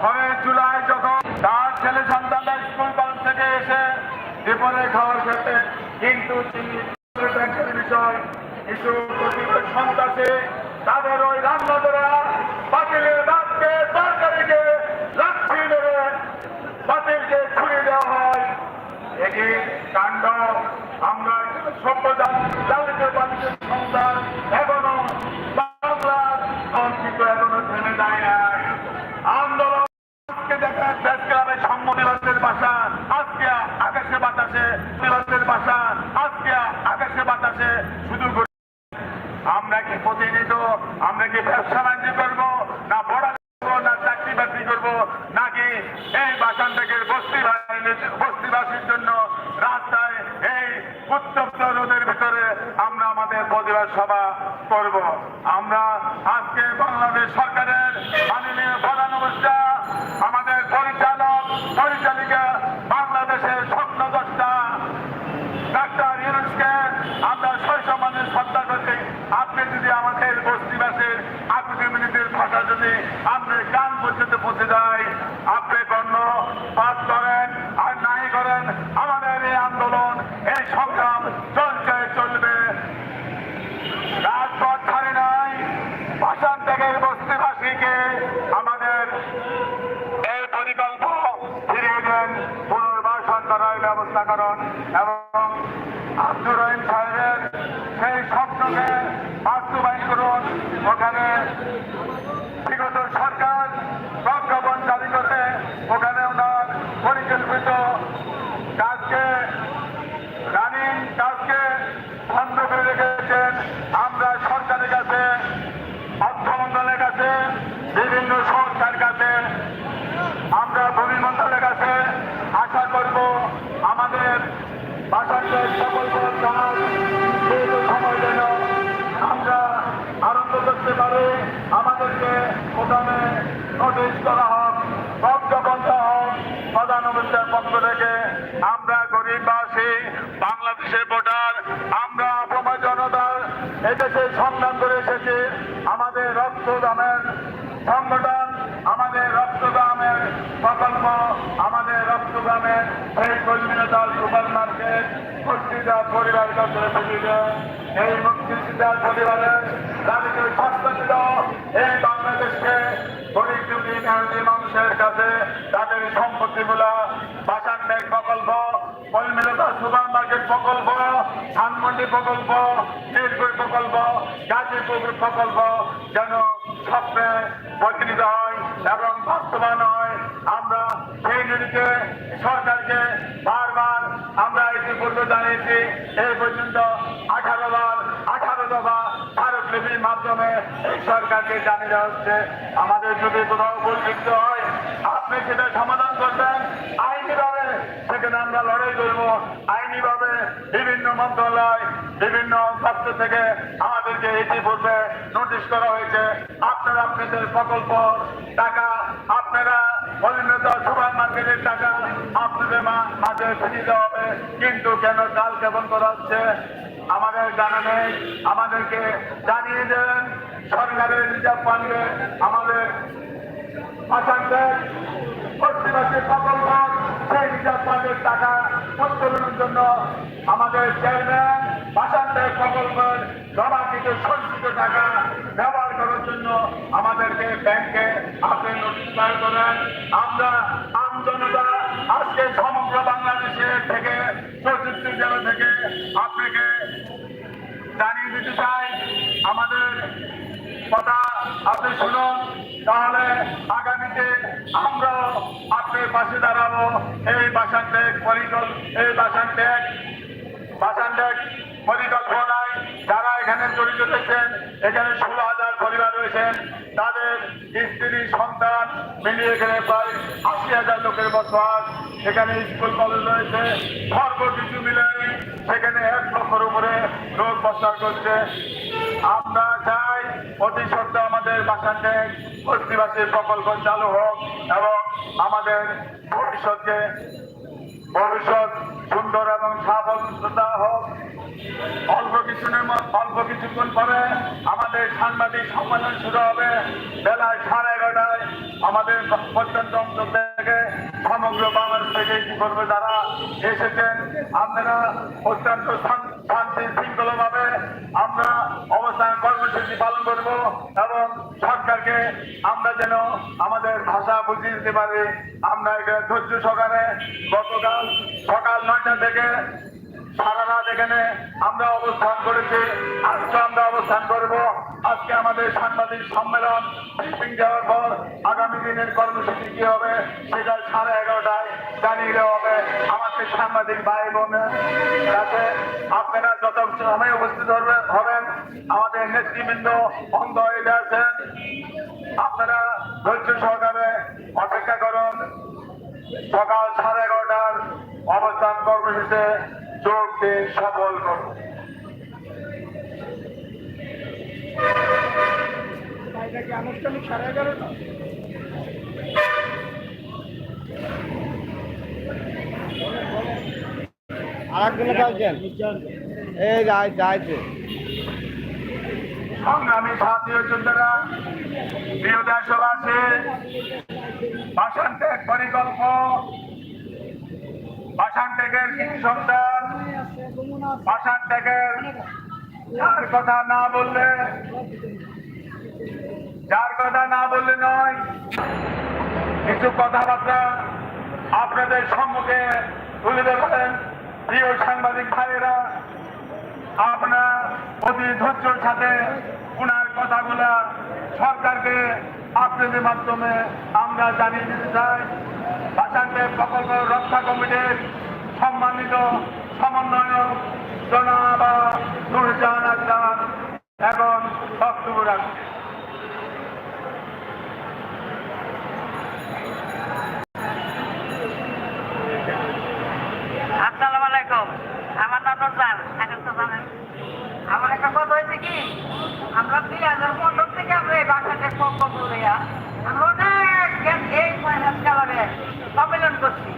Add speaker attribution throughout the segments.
Speaker 1: ঘরে চুলায় যখন তার ছেলে সন্তানরা স্কুল কলেজ থেকে এসে বিপদে খাওয়ার খেতে কিন্তু তিনি বিষয়, কিছু সন্ত্রাসী তাদের ওই রান্নাদারা বাতিলের রাতকে সরকারিকে লাঠি ধরে বাতিলকে ছুড়ে দেওয়া হয়। একই কাণ্ড আমরা সভ্যতা চালিতে বাণিজ্যের আমরা কি প্রতিনিধিত্ব, আমরা কি ব্যবসা বাণিজ্য করব, না পড়া না চাকরি বাকরি করব, নাকি এই বাসান থেকে বস্তি বস্তিবাসীর জন্য রাস্তায় এই উত্তপ্ত রোদের ভিতরে আমরা আমাদের প্রতিবাদ সভা করব। আমরা আজকে বাংলাদেশ সরকারের মাননীয় পরিচালিকা বাংলাদেশের স্বপ্ন দশটা ডাক্তার ইউনুসকে আমরা শৈশবানে শ্রদ্ধা করছি। আপনি যদি আমাদের বস্তিবাসের আকুতি মিনিটের ভাষা যদি আপনি গান পর্যন্ত পৌঁছে যায় করুন এবং আব্দুর রহিম সাহেবের সেই স্বপ্নকে বাস্তবায়ন করুন। ওখানে বিগত সরকার প্রজ্ঞাপন জারি করে ওখানে ওনার পরিকল্পিত কাজকে, রানিং কাজকে বন্ধ করে রেখেছেন। আমরা সরকারের কাছে অর্থ মন্ত্রণালয়ের কাছে, বিভিন্ন সংস্থার কাছে, আমরা ভূমি মন্ত্রণালয়ের কাছে আশা করব আমাদের বাসাকে সকল কাজ দীর্ঘ সময় যেন আমরা আরম্ভ করতে পারি, আমাদেরকে প্রথমে নোটিশ করা হোক প্রজ্ঞাপন দেওয়া হোক প্রধানমন্ত্রীর পক্ষ থেকে আমরা গরিববাসী, বাংলাদেশের ভোটার, আমরা অপময় জনতা এদেশে সংগ্রাম করে এসেছি, আমাদের রক্তদানের সংগঠন আমাদের রক্তদানের প্রকল্প, আমাদের রক্তদানের এই কর্মীনতার সুপার মার্কেট মুক্তিদার পরিবার কাছে এই মুক্তিদার পরিবারের দাবিকে সস্তা ছিল এই বাংলাদেশকে গরিব মানুষের কাছে তাদের সম্পত্তিগুলা বাসান ব্যাগ প্রকল্প কলমিলতা সুপার মার্কেট প্রকল্প, ধানমন্ডি প্রকল্প নীলকুই প্রকল্প, গাজীপুর প্রকল্প যেন স্বপ্নে পরিণত হয়। এবং বাস্তবায়ন হয় আমরা সেই নদীতে, সরকারকে বারবার আমরা ইতিপূর্বে জানিয়েছি, এই পর্যন্ত আঠারো বার, আঠারো দফা স্মারকলিপির মাধ্যমে এই সরকারকে জানিয়ে দেওয়া হচ্ছে। আমাদের যদি কোথাও ভুল হয়, আপনি সেটা সমাধান করবেন আইনিভাবে সেখানে আমরা লড়াই করব। আইনিভাবে বিভিন্ন মন্ত্রণালয়, বিভিন্ন দপ্তর থেকে আমাদেরকে ইতিপূর্বে নোটিশ করা হয়েছে। আপনারা আপনাদের প্রকল্প, টাকা, আপনারা অভিনেতা সুপার মার্কেটের টাকা আপনাদের মাঝে ফিরিয়ে দেওয়া হবে। কিন্তু কেন কাল কেমন করা হচ্ছে? আমাদের জানা নেই। আমাদেরকে জানিয়ে দেন সরকারের রিজার্ভ ফান্ডে আমাদের আসামদের পশ্চিমবঙ্গের প্রকল্প সেই রিজার্ভ ফান্ডের টাকা জন্য আমাদের চেয়ারম্যান আসামদের প্রকল্পের জমাকৃত সঞ্চিত টাকা ব্যবহার করার জন্য আমাদেরকে ব্যাংকে আপনি নোটিশ দায়ের করেন। আমরা আম আজকে সমগ্র বাংলাদেশের থেকে চৌষট্টি জেলা থেকে আপনাকে জানিয়ে দিতে চাই। আমাদের কথা আপনি শুনুন। তাহলে আগামীতে আমরা আপনার পাশে দাঁড়াবো। এই বাসান ত্যাগ পরিকল এই বাসান ত্যাগ বাসান ত্যাগ পরিকল্পনায় যারা এখানে জড়িত রয়েছেন, এখানে ষোলো হাজার পরিবার রয়েছেন, তাদের স্ত্রী, সন্তান মিলিয়ে এখানে প্রায় আশি হাজার লোকের বসবাস। সেখানে স্কুল, কলেজ রয়েছে। সর্ব কিছু মিলে সেখানে এক লক্ষের উপরে লোক প্রচার করছে। আমরা চাই অতি সত্ত্বে বাসাতে বস্তিবাসীর প্রকল্প চালু হোক এবং আমাদের ভবিষ্যৎকে ভবিষ্যৎ সুন্দর এবং সাবলতা হোক, অল্প কিছুদিনের অল্প কিছুক্ষণ পরে আমাদের সাংবাদিক সম্মেলন শুরু হবে। বেলায় সাড়ে এগারোটায় আমাদের প্রত্যন্ত সমগ্র বাংলাদেশ থেকে কি করবে যারা এসেছেন? আপনারা অত্যন্ত শান- শান্তি শৃঙ্খলা ভাবে আমরা অবস্থান কর্মসূচি পালন করব এবং সরকারকে আমরা যেন আমাদের ভাষা বুঝিয়ে দিতে পারি। আমরা এটা ধৈর্য সকালে গতকাল সকাল নয়টা থেকে সারা রাত এখানে আমরা অবস্থান করেছি। আজকে আমরা অবস্থান করব। আজকে আমাদের সাংবাদিক সম্মেলন ব্রিফিং দেওয়ার পর আগামী দিনের কর্মসূচি কি হবে সেটা সাড়ে এগারোটায় জানিয়ে দেওয়া হবে। আমাদের সাংবাদিক ভাই বোনের কাছে আপনারা যত সময় উপস্থিত হবেন, আমাদের নেতৃবৃন্দ অন্ধ হয়ে আছেন। আপনারা ধৈর্য সহকারে অপেক্ষা করুন। সকাল সাড়ে এগারোটার অবস্থান কর্মসূচিতে যোগ দিন সফল করুন
Speaker 2: এটা কি আনুষ্ঠানিক সাড়ে এগারোটা?
Speaker 3: আরেকজনে কালছেন এই যাই যাইছে
Speaker 1: সংগ্রামী যোদ্ধারা প্রিয় দেশবাসী পরিকল্প ভাষণ ত্যাগের কিছু সন্তান ভাষণ ত্যাগের যার কথা না বললে, যার কথা না বললে নয়, কিছু কথাবার্তা আপনাদের সম্মুখে তুলে দেবেন প্রিয় সাংবাদিক ভাইয়েরা, আপনার অতি ধৈর্যের সাথে ওনার কথাগুলা সরকারকে আপনাদের মাধ্যমে আমরা জানিয়ে দিতে চাই। বাসান্তে প্রকল্প রক্ষা কমিটির সম্মানিত সমন্বয়ক জনাবা নুরজান আক্তার এবং বক্তব্য
Speaker 4: আলাইকুম। আমার একটা হয়েছে কি? আমরা দুই হাজার পনেরো থেকে আমরা এই বাসাতে করিয়া আমরা অনেক সম্মেলন করছি।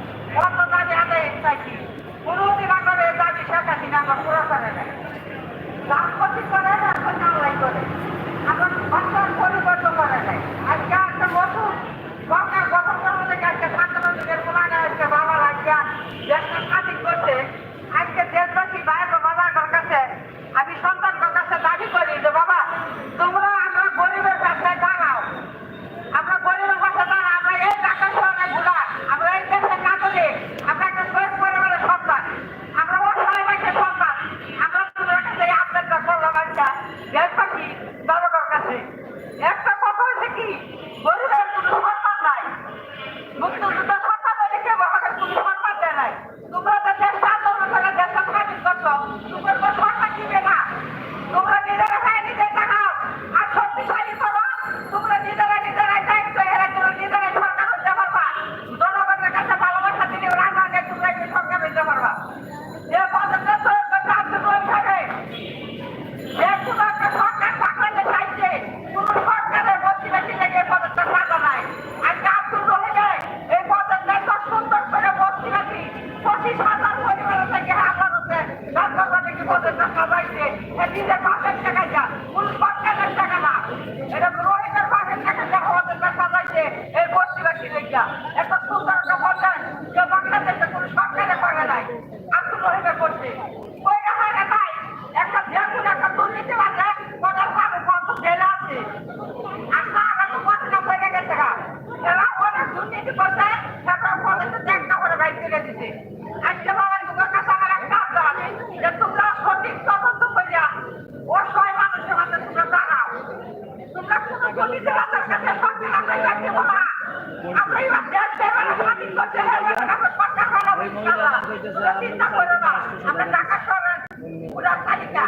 Speaker 4: Bye.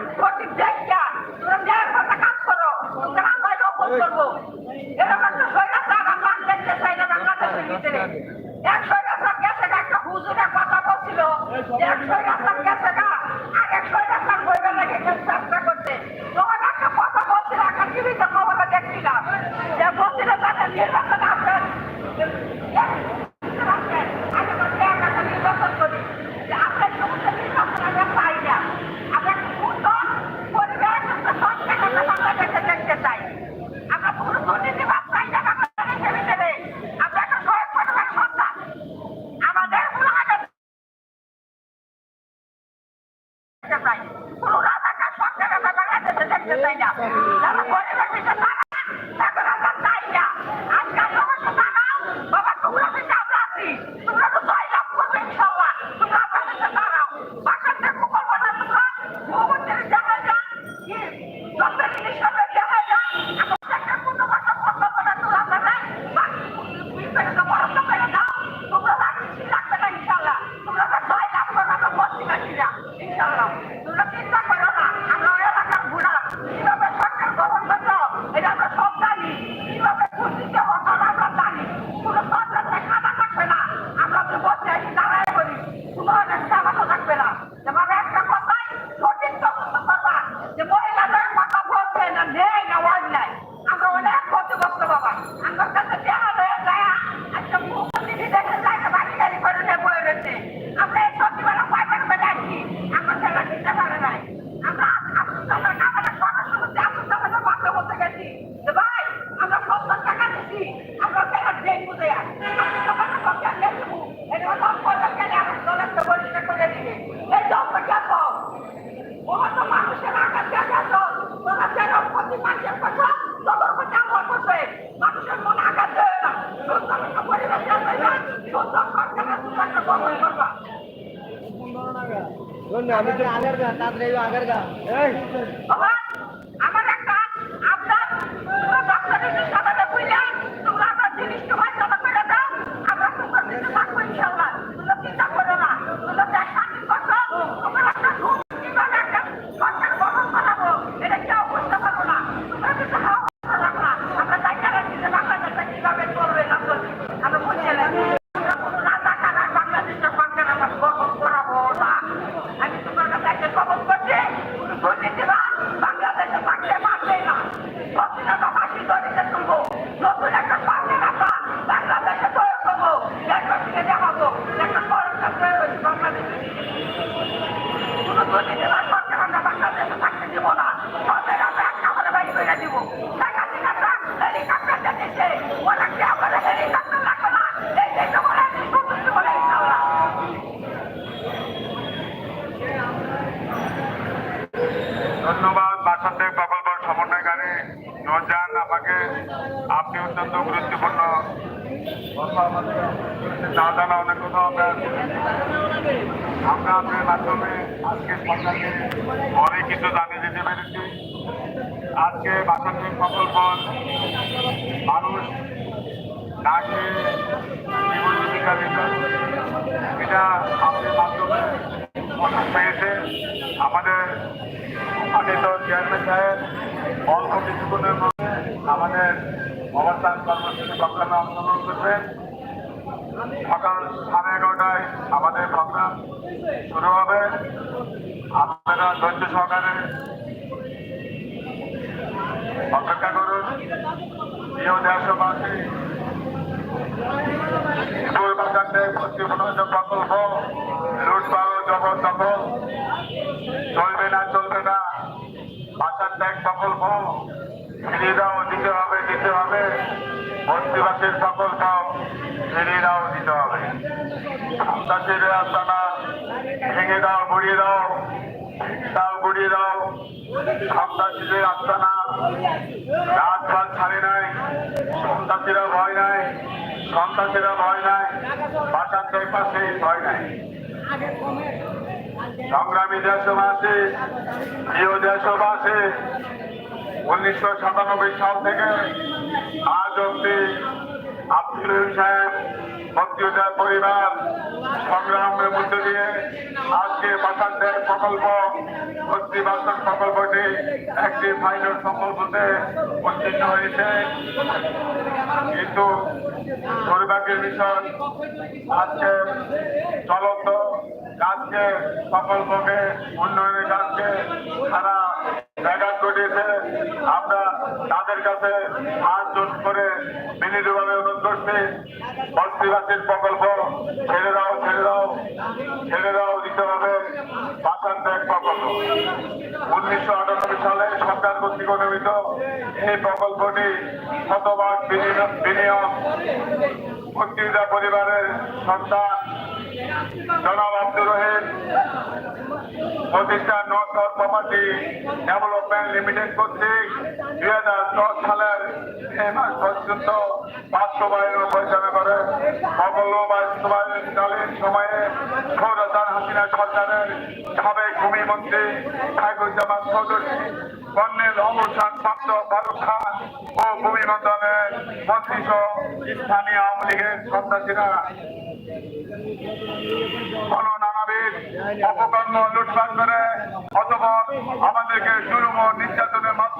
Speaker 4: Fucking dead guy! আমি তো আগের গা তাড়াতাড়ি আগের গা
Speaker 1: অত্যন্ত গুরুত্বপূর্ণ কথা আমাদের না জানা অনেক কথা হবে আমরা আপনার মাধ্যমে আজকে সরকারকে অনেক কিছু জানিয়ে দিতে পেরেছি। আজকে বাসাটির প্রকল্প মানুষ না এটা আপনার মাধ্যমে প্রকাশ পেয়েছে। আমাদের সম্মানিত চেয়ারম্যান সাহেব অল্প কিছুক্ষণের মধ্যে আমাদের অবস্থান কর্মসূচি প্রোগ্রামে অংশগ্রহণ করবে সকাল সাড়ে এগারোটায় আমাদের প্রোগ্রাম শুরু হবে। আপনারা ধৈর্য সহকারে অপেক্ষা করুন। প্রিয় দেশবাসী প্রকল্প লুটপাও জগৎ দখল। চলবে না চলবে না। বাজার ট্যাক্স প্রকল্প, ফিরিয়ে দেওয়া দিতে হবে ভেঙে দাও, দিতে হবে। তাদের আস্তানা ভেঙে দাও, গড়িয়ে দাও তাও গড়িয়ে দাও। সন্ত্রাসীদের আস্তানা, রাত ভাত ছাড়ে নাই সন্ত্রাসীরা ভয় নাই সন্ত্রাসীরা ভয় নাই, বাসার চারপাশে ভয় নাই। সংগ্রামী দেশবাসী, প্রিয় দেশবাসী, উনিশশো সাতানব্বই সাল থেকে আজ অব্দি আব্দুল সাহেব মুক্তিযোদ্ধার পরিবার সংগ্রামের মধ্যে দিয়ে আজকে বাসান্তের প্রকল্প ভর্তি বাসন প্রকল্পটি একটি ফাইনাল প্রকল্পতে উত্তীর্ণ হয়েছে। কিন্তু দুর্ভাগ্যের বিষয় আজকে চলন্ত কাজকে, প্রকল্পকে, উন্নয়নের কাজকে তারা ব্যাঘাত ঘটিয়েছে। আমরা তাদের কাছে হাত জোট করে বিনীতভাবে অনুরোধ করছি। বস্তিবাসীর প্রকল্প ছেড়ে দাও ছেড়ে দাও ছেড়ে দাও, দিতে হবে। বাসান ত্যাগ প্রকল্প। উনিশশো আটানব্বই সালে সরকার কর্তৃক অনুমিত এই প্রকল্পটি শতভাগ বিনিয়োগ মুক্তিযোদ্ধা পরিবারের সন্তান জনাব আব্দুর রহিম প্রতিষ্ঠান নর্থ প্রপার্টি ডেভেলপমেন্ট লিমিটেড কর্তৃক দুই হাজার দশ সালের মে মাস পর্যন্ত বাস্তবায়ন ও পরিচালনা করে। সকল বাস্তবায়নকালীন সময়ে সৌরদান হাসিনা সরকারের সাবেক ভূমিমন্ত্রী খায়কুজ্জামান চৌধুরী কর্নেল অবসান প্রাপ্ত ফারুক খান ও ভূমি মন্ত্রণালয়ের মন্ত্রী সহ স্থানীয় আওয়ামী লীগের সন্ত্রাসীরা। অপকর্ম লুটপাট করে অথবা আমাদেরকে ও নির্যাতনের মাধ্যমে